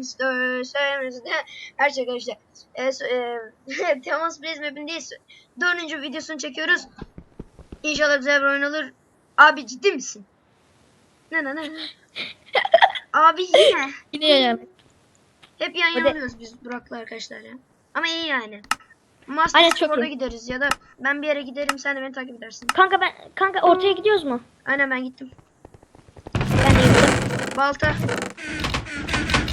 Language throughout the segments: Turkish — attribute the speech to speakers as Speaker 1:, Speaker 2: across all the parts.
Speaker 1: isterseniz de her şey işte. E, e, Temas Blaze map'indeyiz. Dördüncü videosunu çekiyoruz. İnşallah güzel bir oyun olur. Abi ciddi misin? Ne ne ne? ne? Abi yine.
Speaker 2: Yine yani.
Speaker 1: Hep yan oluyoruz biz Burak'la arkadaşlar ya. Ama iyi yani.
Speaker 2: Aynen,
Speaker 1: Master
Speaker 2: çok
Speaker 1: Spor'da
Speaker 2: iyi.
Speaker 1: gideriz ya da ben bir yere giderim sen de beni takip edersin.
Speaker 2: Kanka ben kanka ortaya gidiyoruz mu?
Speaker 1: Aynen ben gittim.
Speaker 2: Ben de gidiyorum.
Speaker 1: Balta.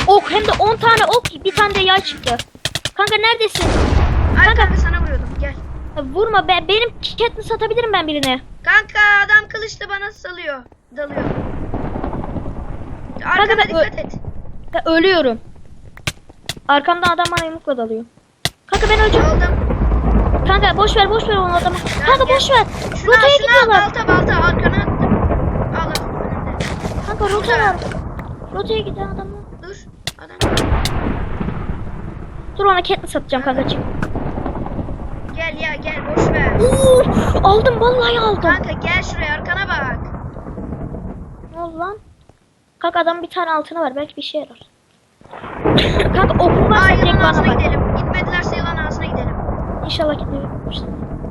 Speaker 2: Ok hem de 10 tane ok bir tane de yay çıktı. Kanka neredesin?
Speaker 1: Ay kanka sana vuruyordum gel.
Speaker 2: Vurma be benim Katniss satabilirim ben birine.
Speaker 1: Kanka adam kılıçla bana salıyor. Dalıyor. Arkana
Speaker 2: ben ö-
Speaker 1: dikkat et.
Speaker 2: Ya ölüyorum. Arkamdan adam bana yumrukla dalıyor. Kanka ben öleceğim.
Speaker 1: Aldım.
Speaker 2: Kanka boş ver boş ver onu adamı. Kanka
Speaker 1: gel.
Speaker 2: boş ver.
Speaker 1: Şunu al
Speaker 2: Rotaya
Speaker 1: şunu al
Speaker 2: gidiyorlar.
Speaker 1: balta balta arkana attım. Al.
Speaker 2: Kanka rota var. Rotaya giden adamı.
Speaker 1: Dur. Adam.
Speaker 2: Dur ona Katniss satacağım kanka çık.
Speaker 1: Gel ya gel boş ver.
Speaker 2: Uf, aldım vallahi aldım.
Speaker 1: Kanka gel şuraya arkana bak.
Speaker 2: Ne oldu lan? Kanka adamın bir tane altını var belki bir şey yarar. kanka okum varsa
Speaker 1: Aa
Speaker 2: direkt
Speaker 1: yılan
Speaker 2: bana bak.
Speaker 1: gidelim. Gitmedilerse yılan ağzına gidelim.
Speaker 2: İnşallah gitmemiştir.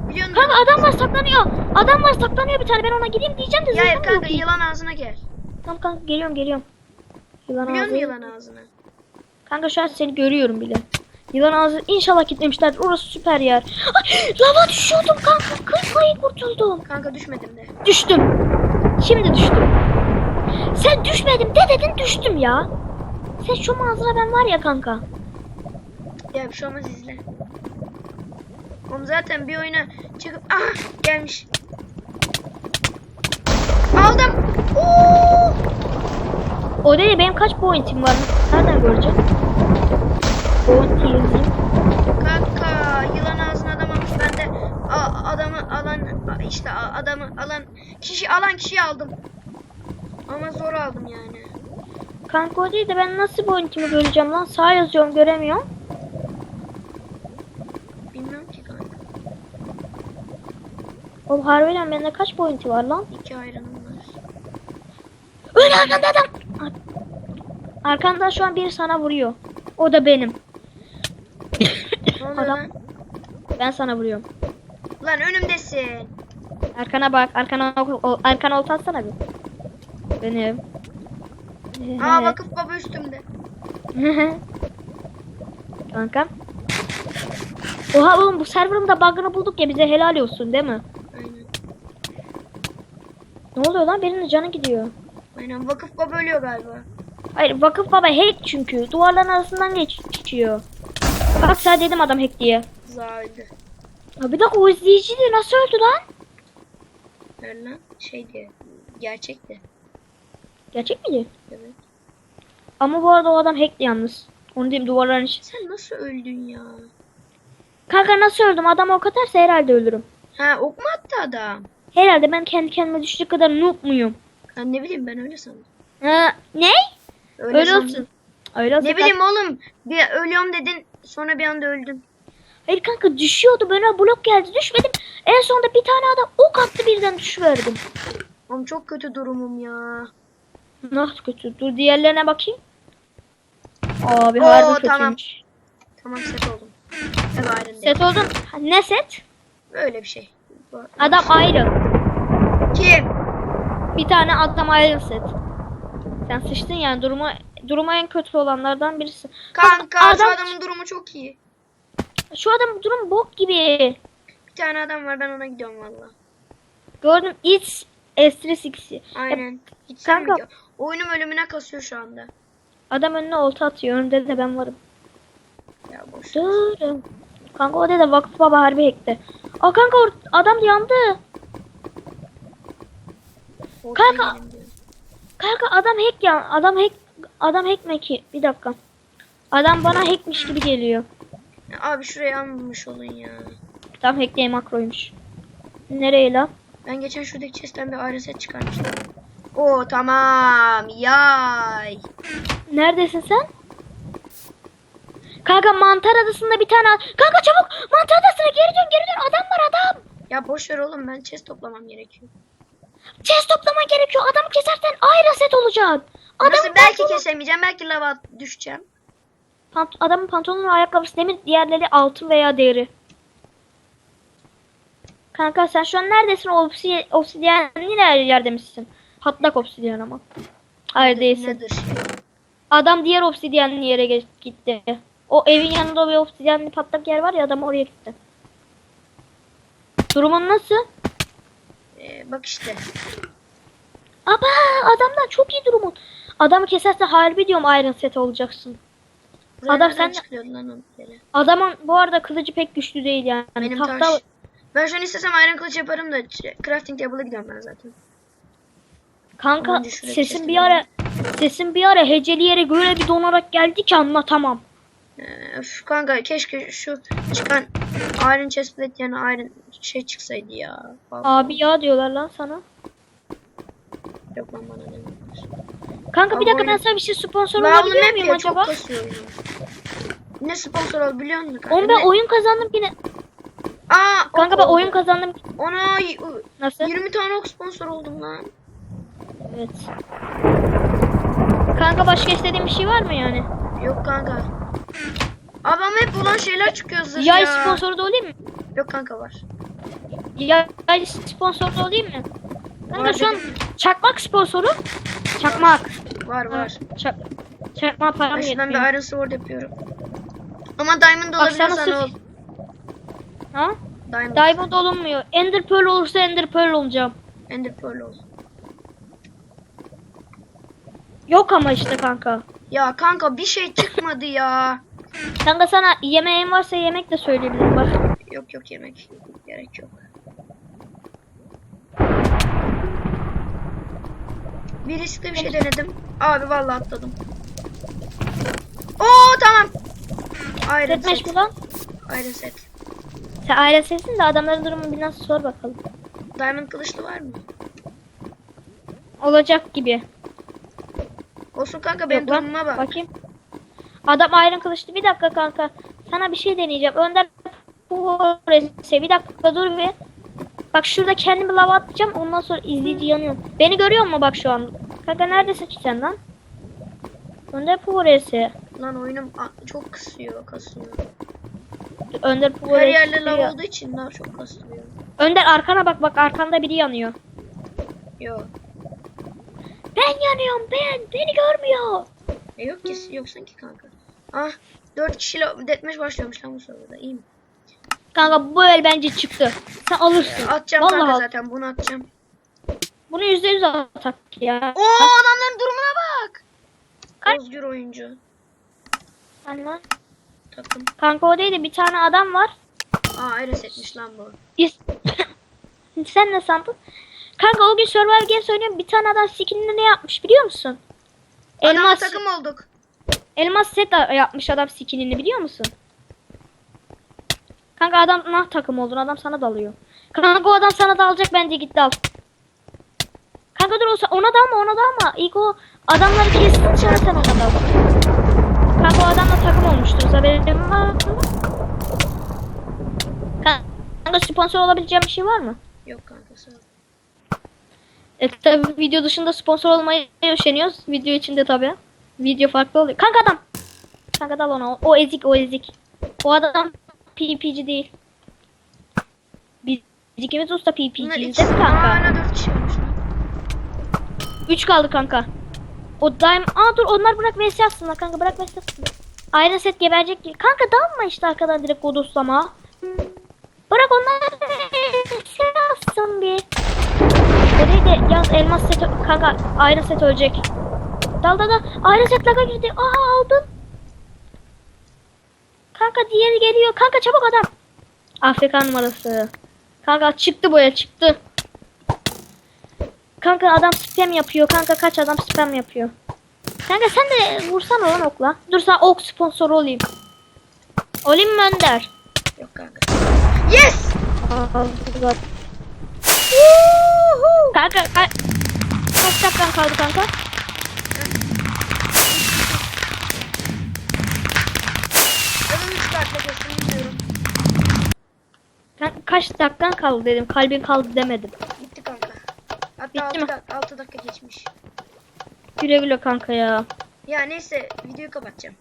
Speaker 1: Biliyor musun?
Speaker 2: Kanka adam var saklanıyor. Adam var saklanıyor bir tane ben ona gideyim diyeceğim de
Speaker 1: Ya
Speaker 2: zırhım
Speaker 1: kanka yılan ağzına gel.
Speaker 2: Tamam kanka geliyorum geliyorum. Yılan
Speaker 1: Biliyor musun
Speaker 2: ağzı.
Speaker 1: yılan ağzına?
Speaker 2: Kanka şu an seni görüyorum bile. Yılan ağzı inşallah gitmemişlerdir. Orası süper yer. Ay, lava düşüyordum kanka. Payı kurtuldum.
Speaker 1: Kanka düşmedim de.
Speaker 2: Düştüm. Şimdi düştüm. Sen düşmedim de dedin düştüm ya. Sen şu manzara ben var ya kanka.
Speaker 1: Ya bir şey olmaz izle. Oğlum zaten bir oyuna çıkıp ah gelmiş. Aldım. Oo!
Speaker 2: O değil benim kaç pointim var? Nereden göreceğim? Point yazayım.
Speaker 1: Kanka yılan ağzına adam almış ben de a- adamı alan işte a- adamı alan kişi alan kişiyi aldım. Ama zor aldım yani.
Speaker 2: Kanka o değil de ben nasıl pointimi göreceğim lan? Sağ yazıyorum göremiyorum.
Speaker 1: Bilmiyorum ki kanka.
Speaker 2: Oğlum harbiden bende kaç pointi var lan?
Speaker 1: İki ayranım var.
Speaker 2: Öyle arkanda adam. Ar- Arkandan şu an biri sana vuruyor. O da benim. Adam-
Speaker 1: lan?
Speaker 2: Ben sana vuruyorum.
Speaker 1: Lan önümdesin.
Speaker 2: Arkana bak. Arkana o- arkana olta atsana bir. Benim.
Speaker 1: Aa vakıf baba üstümde.
Speaker 2: Kanka. Oha oğlum bu server'ın bug'ını bulduk ya bize helal olsun değil mi?
Speaker 1: Aynen.
Speaker 2: Ne oluyor lan? Birinin canı gidiyor.
Speaker 1: Aynen vakıf baba ölüyor galiba.
Speaker 2: Hayır vakıf baba hack çünkü. Duvarların arasından geç geçiyor. Bak sana dedim adam hack diye.
Speaker 1: Za öldü.
Speaker 2: Ya bir dakika o izleyiciydi. Nasıl öldü lan?
Speaker 1: Ver lan. Şey diye. Gerçekti.
Speaker 2: Gerçek miydi?
Speaker 1: Evet.
Speaker 2: Ama bu arada o adam hackti yalnız. Onu diyeyim duvarların içi.
Speaker 1: Sen nasıl öldün ya?
Speaker 2: Kanka nasıl öldüm? Adam ok atarsa herhalde ölürüm.
Speaker 1: Ha ok mu attı adam?
Speaker 2: Herhalde ben kendi kendime düşecek kadar noob muyum?
Speaker 1: Ha, ne bileyim ben öyle sandım.
Speaker 2: Ha, ne?
Speaker 1: Öyle,
Speaker 2: Öyle
Speaker 1: sandım.
Speaker 2: olsun. Öyle olsun.
Speaker 1: Ne bileyim oğlum. Bir ölüyorum dedin. Sonra bir anda öldün.
Speaker 2: Hayır kanka düşüyordu. Böyle blok geldi. Düşmedim. En sonunda bir tane adam ok attı birden düşüverdim.
Speaker 1: Oğlum çok kötü durumum ya.
Speaker 2: Nasıl kötü? Dur diğerlerine bakayım. Abi
Speaker 1: Oo,
Speaker 2: harbi kötüymüş.
Speaker 1: tamam. Tamam set oldum. Ayrı
Speaker 2: Set oldun. Ne set?
Speaker 1: Öyle bir şey.
Speaker 2: Adam ayrı.
Speaker 1: Kim?
Speaker 2: Bir tane adam ayrı set. Sen sıçtın yani duruma duruma en kötü olanlardan birisi.
Speaker 1: Kanka
Speaker 2: Adam-
Speaker 1: şu adamın durumu çok iyi.
Speaker 2: Şu adam durum bok gibi.
Speaker 1: Bir tane adam var ben ona gidiyorum valla.
Speaker 2: Gördüm it's S360.
Speaker 1: Aynen. Hiç
Speaker 2: kanka-.
Speaker 1: Oyunum ölümüne kasıyor şu anda.
Speaker 2: Adam önüne olta atıyor. Önünde de ben varım.
Speaker 1: Ya boş.
Speaker 2: Dur. Kanka o da vakıf baba harbi hackti. Aa kanka adam yandı. Kanka-. Kanka adam hack ya. Adam hack adam hack mi ki? Bir dakika. Adam bana hackmiş gibi geliyor.
Speaker 1: Abi şuraya almamış olun ya.
Speaker 2: Tam hack diye makroymuş. Nereye lan?
Speaker 1: Ben geçen şuradaki chest'ten bir ayrı set çıkarmıştım. Oo tamam. Yay.
Speaker 2: Neredesin sen? Kanka mantar adasında bir tane... Kanka çabuk mantar adasına geri dön geri dön. Adam var adam.
Speaker 1: Ya boş ver oğlum ben chest toplamam gerekiyor.
Speaker 2: Chest toplaman gerekiyor. Adamı kesersen ayrı set olacaksın. Adam
Speaker 1: Nasıl belki kesemeyeceğim belki lava düşeceğim.
Speaker 2: Pant- adamın pantolonu ve ayakkabısı demir, diğerleri altın veya deri. Kanka sen şu an neredesin? Obsidiyen, obsidiyen yine yerde misin? Patlak obsidiyen ama. Hayır değilsin.
Speaker 1: Nedir?
Speaker 2: Adam diğer obsidyenli yere gitti. O evin yanında bir obsidyenli patlak yer var ya adam oraya gitti. Durumun nasıl?
Speaker 1: Ee, bak işte.
Speaker 2: Aba adamdan çok iyi durumun. Adamı keserse harbi diyorum Iron Set olacaksın.
Speaker 1: Buraya
Speaker 2: Adam sen-
Speaker 1: çıkıyordu lan o yere?
Speaker 2: Adamın bu arada kılıcı pek güçlü değil yani.
Speaker 1: Benim
Speaker 2: Tahta
Speaker 1: taş. Ben şunu istesem iron kılıç yaparım da ç- crafting table'a gidiyorum ben zaten.
Speaker 2: kanka
Speaker 1: düşürek
Speaker 2: sesin bir ara sesin bir ara heceleyerek böyle bir donarak geldi ki anlatamam.
Speaker 1: Ee, kanka keşke şu çıkan iron chestplate yani iron şey çıksaydı ya. Vallahi.
Speaker 2: Abi ya diyorlar lan sana.
Speaker 1: Yok lan bana demiyorlar.
Speaker 2: Kanka bir
Speaker 1: Abi
Speaker 2: dakika ben
Speaker 1: oyun-
Speaker 2: sana bir şey sponsor
Speaker 1: Ben
Speaker 2: olabiliyor muyum
Speaker 1: çok
Speaker 2: acaba?
Speaker 1: oyunu. Ne sponsor ol biliyor musun kanka?
Speaker 2: Oğlum ben
Speaker 1: Ne-
Speaker 2: oyun kazandım yine.
Speaker 1: Aa,
Speaker 2: Kanka
Speaker 1: ok
Speaker 2: ben oyun kazandım.
Speaker 1: Ona
Speaker 2: Nasıl?
Speaker 1: 20 tane ok sponsor oldum lan.
Speaker 2: Evet. Kanka başka istediğin bir şey var mı yani?
Speaker 1: Yok kanka. Abi ama hep olan şeyler çıkıyor zırh
Speaker 2: Yay
Speaker 1: ya.
Speaker 2: sponsoru da olayım mı?
Speaker 1: Yok kanka var.
Speaker 2: Yay sponsoru da olayım mı? Kanka şu an çakmak sponsoru. Çakmak.
Speaker 1: Var var.
Speaker 2: Çak, çakmak
Speaker 1: Ben
Speaker 2: param yetmiyor.
Speaker 1: bir iron sword yapıyorum. Ama diamond olabiliyorsan ol.
Speaker 2: Ha?
Speaker 1: Diamond.
Speaker 2: Diamond olunmuyor. Ender Pearl olursa Ender Pearl olacağım.
Speaker 1: Ender pearl ol.
Speaker 2: Yok ama işte kanka.
Speaker 1: Ya kanka bir şey çıkmadı ya.
Speaker 2: Kanka sana yemeğin varsa yemek de söyleyebilirim bak.
Speaker 1: Yok yok yemek. Gerek yok. Bir riskli bir şey denedim. Abi vallahi atladım. Oo tamam. Iron
Speaker 2: Setmeş
Speaker 1: set.
Speaker 2: mi lan?
Speaker 1: Iron set.
Speaker 2: Sen aile sesin de adamların durumunu bir nasıl sor bakalım.
Speaker 1: Diamond kılıçlı var mı?
Speaker 2: Olacak gibi.
Speaker 1: Olsun kanka benim
Speaker 2: Yok lan,
Speaker 1: durumuma bak.
Speaker 2: Bakayım. Adam ayrın kılıçlı. Bir dakika kanka. Sana bir şey deneyeceğim. Önder Forest'e bir dakika dur bir. Bak şurada kendimi lava atacağım. Ondan sonra izleyici yanıyor. Beni görüyor mu bak şu an? Kanka neredesin ki sen lan? Önder Forest'e.
Speaker 1: Lan oyunum çok kısıyor, kasıyor.
Speaker 2: Önder
Speaker 1: Her
Speaker 2: Forest'e.
Speaker 1: yerler lav olduğu için daha çok kasıyor.
Speaker 2: Önder arkana bak bak arkanda biri yanıyor.
Speaker 1: Yok.
Speaker 2: Ben yanıyorum ben. Beni görmüyor.
Speaker 1: E yok ki yok sanki kanka. Ah 4 kişiyle deathmatch başlıyormuş lan bu sırada. İyi mi?
Speaker 2: Kanka bu el bence çıktı. Sen alırsın.
Speaker 1: Atacağım
Speaker 2: Vallahi
Speaker 1: kanka zaten bunu atacağım.
Speaker 2: Bunu yüzde yüz atak ya.
Speaker 1: Oo adamların durumuna bak.
Speaker 2: Kaç-
Speaker 1: Özgür oyuncu.
Speaker 2: Anla.
Speaker 1: Takım.
Speaker 2: Kanka o değil de bir tane adam var.
Speaker 1: Aa ayrı setmiş lan bu.
Speaker 2: Sen ne sandın? Kanka o gün Survival Games oynuyorum. Bir tane adam skinini ne yapmış biliyor musun?
Speaker 1: Adamla
Speaker 2: Elmas
Speaker 1: takım olduk.
Speaker 2: Elmas set yapmış adam skinini biliyor musun? Kanka adam nah takım oldun. Adam sana dalıyor. Kanka o adam sana dalacak bence git dal. Kanka dur olsa ona dalma ona dalma. İlk o adamları kestin sonra sen ona dal. Kanka o adamla takım olmuştur. Haberin var mı? Kanka sponsor olabileceğim bir şey var mı?
Speaker 1: Yok kanka sağ ol.
Speaker 2: E tabi video dışında sponsor olmaya üşeniyoruz. Video içinde tabi. Video farklı oluyor. Kanka adam. Kanka dal ona. O ezik o ezik. O adam PvP'ci değil. Biz ikimiz usta
Speaker 1: ikisi.
Speaker 2: değil mi kanka?
Speaker 1: hala 4 kişi olmuş lan.
Speaker 2: 3 kaldı kanka. O daim... Aa dur onlar bırak vs atsınlar kanka bırak vs atsınlar. Aynı set geberecek gibi. Kanka dalma işte arkadan direkt godoslama. Bırak onlar vs atsın bir. O değil de yalnız elmas set kanka ayrı set ölecek. Dal dal dal. Ayrı set laga girdi. Aa aldın. Kanka diğeri geliyor. Kanka çabuk adam. Afrika numarası. Kanka çıktı el çıktı. Kanka adam spam yapıyor. Kanka kaç adam spam yapıyor. Kanka sen de vursana lan okla. Dur sen ok sponsoru olayım. Olayım mı Önder?
Speaker 1: Yok kanka. Yes!
Speaker 2: Güzel. Kanka ka kaç dakikan kaldı kanka?
Speaker 1: Öbür 3 kartla kestim bilmiyorum.
Speaker 2: Kanka kaç dakikan kaldı dedim. Kalbin kaldı demedim.
Speaker 1: Bitti kanka. Hatta
Speaker 2: Bitti
Speaker 1: 6,
Speaker 2: mi?
Speaker 1: dak 6 dakika geçmiş.
Speaker 2: Güle güle kanka ya.
Speaker 1: Ya neyse videoyu kapatacağım.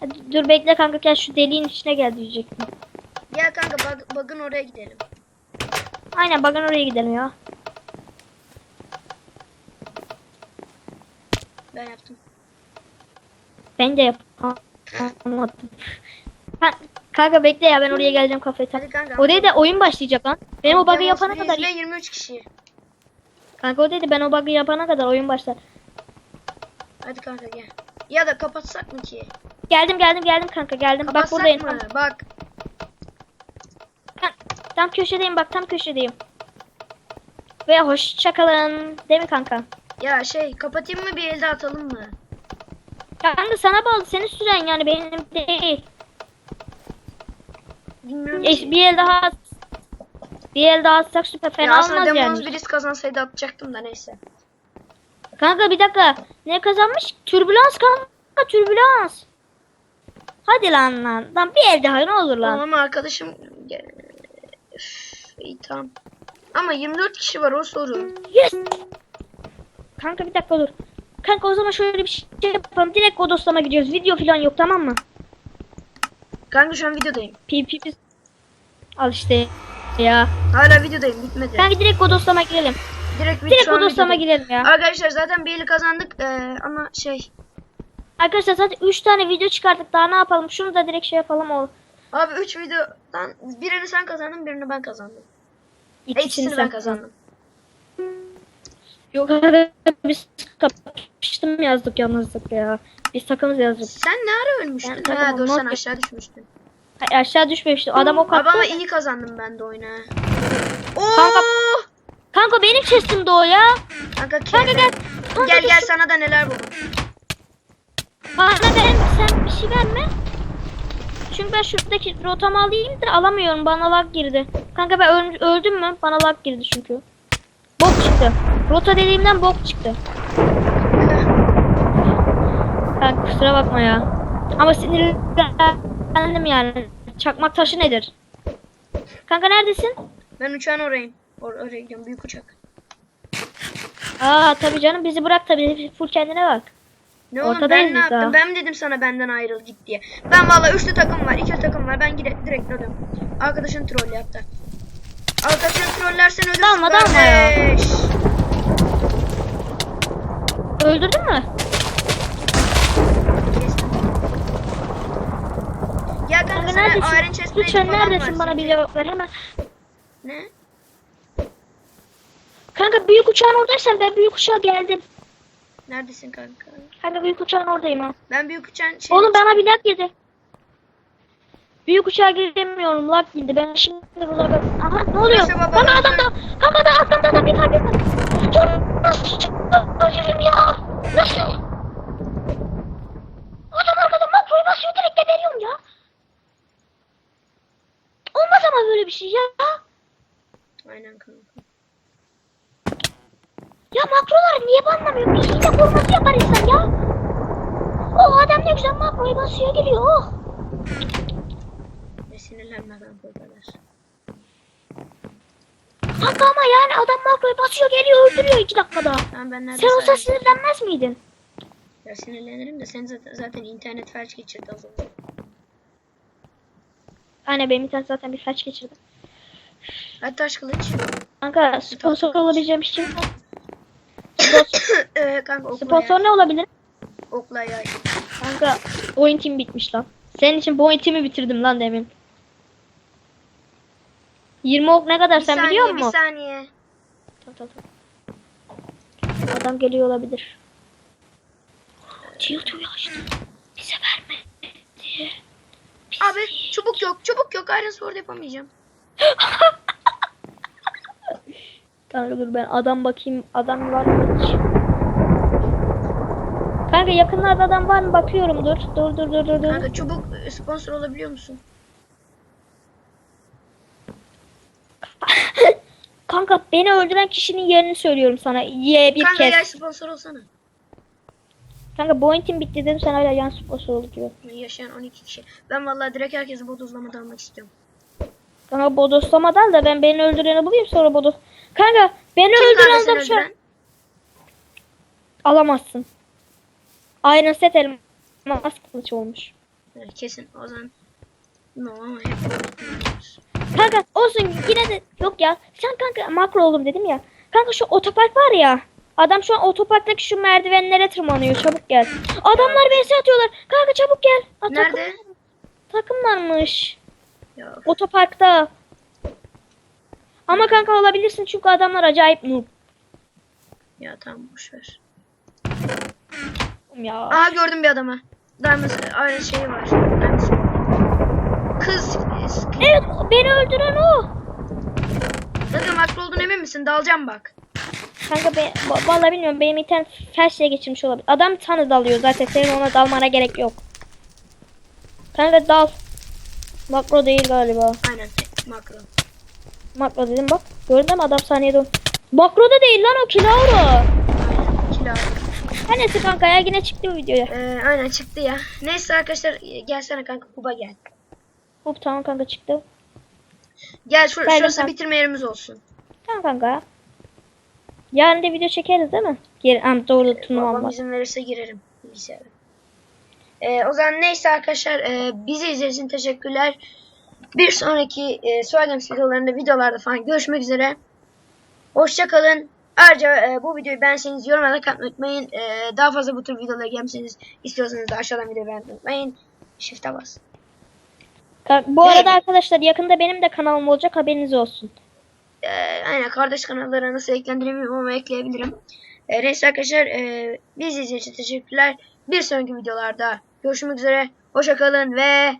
Speaker 2: Hadi dur bekle kanka gel şu deliğin içine gel diyecektim.
Speaker 1: Gel kanka bug, bug'ın oraya gidelim.
Speaker 2: Aynen bakın oraya gidelim ya.
Speaker 1: Ben yaptım.
Speaker 2: Ben de yapamadım. Ha, kanka bekle ya ben oraya geleceğim.
Speaker 1: Hadi kanka.
Speaker 2: Oraya da oyun başlayacak lan. Benim o bug'ı yapana kadar
Speaker 1: Ve 23 kişi.
Speaker 2: kanka o dedi ben o bug'ı yapana kadar oyun başlar.
Speaker 1: Hadi kanka gel. Ya da kapatsak mı ki?
Speaker 2: Geldim geldim geldim kanka geldim. Bak
Speaker 1: Kapatsak
Speaker 2: buradayım.
Speaker 1: mı? Bak.
Speaker 2: Tam köşedeyim bak tam köşedeyim. Ve hoşça kalın. Değil mi kanka?
Speaker 1: Ya şey kapatayım mı bir elde atalım mı?
Speaker 2: Kanka sana bağlı senin süren yani benim değil.
Speaker 1: Bilmiyorum
Speaker 2: E,
Speaker 1: ki.
Speaker 2: bir el daha bir el daha atsak süper
Speaker 1: ya
Speaker 2: fena
Speaker 1: aslında
Speaker 2: olmaz yani.
Speaker 1: birisi kazansaydı atacaktım da neyse.
Speaker 2: Kanka bir dakika. Ne kazanmış? Türbülans kanka türbülans. Hadi lan lan. Lan bir el daha ne olur lan.
Speaker 1: Ama arkadaşım Üf, iyi tamam. Ama 24 kişi var o sorun.
Speaker 2: Yes. Kanka bir dakika dur. Kanka o zaman şöyle bir şey yapalım. Direkt o dostlama gidiyoruz. Video falan yok tamam mı?
Speaker 1: Kanka şu an videodayım.
Speaker 2: PvP Al işte ya.
Speaker 1: Hala videodayım bitmedi.
Speaker 2: Kanka direkt o dostlama girelim.
Speaker 1: direkt
Speaker 2: Direkt
Speaker 1: şu an
Speaker 2: o dostlama
Speaker 1: videodayım.
Speaker 2: girelim ya.
Speaker 1: Arkadaşlar zaten bir eli kazandık ee, ama şey.
Speaker 2: Arkadaşlar zaten 3 tane video çıkarttık. Daha ne yapalım? Şunu da direkt şey yapalım o.
Speaker 1: Abi 3 videodan birini sen kazandın birini ben kazandım.
Speaker 2: İkisini
Speaker 1: İkisini
Speaker 2: sen
Speaker 1: ben kazandım.
Speaker 2: Yok kanka biz kapıştım yazdık yalnızlık ya. Biz takımız yazdık.
Speaker 1: Sen ne ara ölmüştün?
Speaker 2: Ben
Speaker 1: Ha dur sen aşağı düşmüştün.
Speaker 2: Hayır, aşağı düşmemişti. Adam o
Speaker 1: Abi
Speaker 2: kattı.
Speaker 1: ama iyi kazandım ben de oyunu. Oo!
Speaker 2: Kanka- Kanka benim chestimde o ya.
Speaker 1: Kanka,
Speaker 2: Kanka gel. Kanka
Speaker 1: Gel gel sana da neler buldum.
Speaker 2: Bana ver, sen bir şey verme. Çünkü ben şuradaki rotamı alayım da alamıyorum. Bana lag girdi. Kanka ben öl- öldüm mü? Bana lag girdi çünkü. Bok çıktı. Rota dediğimden bok çıktı. Kanka kusura bakma ya. Ama sinirlendim yani. Çakmak taşı nedir? Kanka neredesin?
Speaker 1: Ben uçağın orayım. Or oraya gidiyorum büyük uçak.
Speaker 2: Aa tabii canım bizi bırak tabii. Full kendine bak.
Speaker 1: Ne oğlum
Speaker 2: Ortadayız
Speaker 1: ben ne yaptım?
Speaker 2: daha.
Speaker 1: Ben dedim sana benden ayrıl git diye. Ben valla üçlü takım var, ikili takım var. Ben gide direkt dalıyorum. Arkadaşın troll yaptı. Arkadaşın trollersen ölürsün
Speaker 2: Dalma, dalma ya.
Speaker 1: kardeş.
Speaker 2: Öldürdün mü?
Speaker 1: Gel kanka
Speaker 2: Kanka
Speaker 1: sana
Speaker 2: neredesin?
Speaker 1: Iron Chest Plate
Speaker 2: Lütfen
Speaker 1: falan
Speaker 2: neredesin bana bir cevap ver hemen.
Speaker 1: Ne?
Speaker 2: Kanka büyük uçağın oradaysan ben büyük uçağa geldim.
Speaker 1: Neredesin kanka?
Speaker 2: Kanka büyük uçağın oradayım ha.
Speaker 1: Ben büyük uçağın şey...
Speaker 2: Oğlum bana bir lag girdi. Büyük uçağa giremiyorum lag girdi. Ben şimdi lag Aha ne oluyor?
Speaker 1: Baba,
Speaker 2: Kanka
Speaker 1: ben-
Speaker 2: adam da kanka da bir tane bir tane. Nasıl çıktı ya? Nasıl? Adam arkada makroyu basıyor direkt geberiyorum ya. Olmaz ama böyle bir şey ya.
Speaker 1: Aynen kanka.
Speaker 2: Ya makroları niye banlamıyor? Bir hile koruması yapar insan ya. O adam ne güzel makroyu basıyor geliyor. Oh.
Speaker 1: Sinirlenmeden bu kadar.
Speaker 2: Kanka ama yani adam makroyu basıyor geliyor öldürüyor iki dakikada.
Speaker 1: Tamam ben
Speaker 2: Sen olsa
Speaker 1: sadece-
Speaker 2: sinirlenmez miydin?
Speaker 1: Ya sinirlenirim de sen zaten, zaten internet felç geçirdi az önce.
Speaker 2: Aynen benim internet zaten bir felç geçirdi.
Speaker 1: Hadi taş kılıç.
Speaker 2: Kanka sponsor olabileceğim? Sponsor,
Speaker 1: ee, kanka okla
Speaker 2: sponsor ne olabilir?
Speaker 1: Okla yay.
Speaker 2: Kanka oyun team bitmiş lan. Senin için bu oyun team'i bitirdim lan demin. 20 ok ne kadar
Speaker 1: Bir
Speaker 2: sen
Speaker 1: saniye,
Speaker 2: biliyor
Speaker 1: bir
Speaker 2: musun?
Speaker 1: saniye.
Speaker 2: Tamam, tamam, tamam. Adam geliyor olabilir. Tiyotoyu açtı. Bize verme.
Speaker 1: Abi çubuk yok, çubuk yok. Iron Sword yapamayacağım.
Speaker 2: Kanka dur ben adam bakayım. Adam var mı hiç? Kanka yakınlarda adam var mı bakıyorum dur. Dur dur dur dur dur.
Speaker 1: Kanka çubuk sponsor olabiliyor musun?
Speaker 2: Kanka beni öldüren kişinin yerini söylüyorum sana. Y bir
Speaker 1: Kanka
Speaker 2: kez.
Speaker 1: yay sponsor olsana.
Speaker 2: Kanka oyun bitti dedim sen hala yan sponsor oluyor.
Speaker 1: Yaşayan 12 kişi. Ben vallahi direkt herkesi bodozlamada almak istiyorum.
Speaker 2: Kanka bodoslamadan da ben beni öldüreni bulayım sonra bodos. Kanka beni
Speaker 1: Kim
Speaker 2: öldüren
Speaker 1: kanka
Speaker 2: adam şu an alamazsın. Iron set elmas kılıç olmuş.
Speaker 1: Kesin o zaman. No ama hep.
Speaker 2: Kanka olsun yine de yok ya. Sen kanka makro oldum dedim ya. Kanka şu otopark var ya. Adam şu an otoparktaki şu merdivenlere tırmanıyor. Çabuk gel. Adamlar vs atıyorlar. Kanka çabuk gel. Aa, takım-
Speaker 1: Nerede?
Speaker 2: takımlarmış.
Speaker 1: Ya
Speaker 2: Otoparkta. Ama kanka olabilirsin çünkü adamlar acayip noob.
Speaker 1: ya tamam boş ver.
Speaker 2: Ya.
Speaker 1: Aha gördüm bir adamı. Diamond aynı şey var. Diamond. Kız.
Speaker 2: Evet beni öldüren o.
Speaker 1: Kanka makro olduğunu emin misin? Dalacağım bak.
Speaker 2: Kanka be, va- vallahi bilmiyorum benim internet felçle geçirmiş olabilir. Adam sana dalıyor zaten senin ona dalmana gerek yok. Kanka dal. Makro değil galiba.
Speaker 1: Aynen makro.
Speaker 2: Makro dedim bak. Gördün mü adam saniyede on- Makro da değil lan o Kilauro.
Speaker 1: Aynen. Aldım.
Speaker 2: Her neyse kanka ya yine çıktı bu videoya.
Speaker 1: Ee, aynen çıktı ya. Neyse arkadaşlar gelsene kanka Kuba gel.
Speaker 2: Hop tamam kanka çıktı.
Speaker 1: Gel şur
Speaker 2: Gel,
Speaker 1: şurası
Speaker 2: gel.
Speaker 1: bitirme yerimiz olsun.
Speaker 2: Tamam kanka ya. Yarın da video çekeriz değil mi? Geri am doğru turnuvam
Speaker 1: Babam
Speaker 2: var.
Speaker 1: izin verirse girerim bilgisayara. Ee, o zaman neyse arkadaşlar e, bizi izlediğiniz için teşekkürler. Bir sonraki e, Swagams videolarında videolarda falan görüşmek üzere. Hoşça kalın. Ayrıca e, bu videoyu beğenseniz yorumlara atmayı unutmayın. E, daha fazla bu tür videolara gelmeseniz istiyorsanız da aşağıdan videoyu beğenmeyi unutmayın. Shift'e bas.
Speaker 2: Bu arada arkadaşlar yakında benim de kanalım olacak haberiniz olsun.
Speaker 1: E, aynen kardeş kanallara nasıl eklendiremiyorum ama ekleyebilirim. E, neyse arkadaşlar e, bizi izlediğiniz için teşekkürler. Bir sonraki videolarda görüşmek üzere. Hoşça kalın ve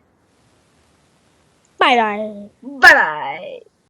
Speaker 2: Bay bay.
Speaker 1: bye bye.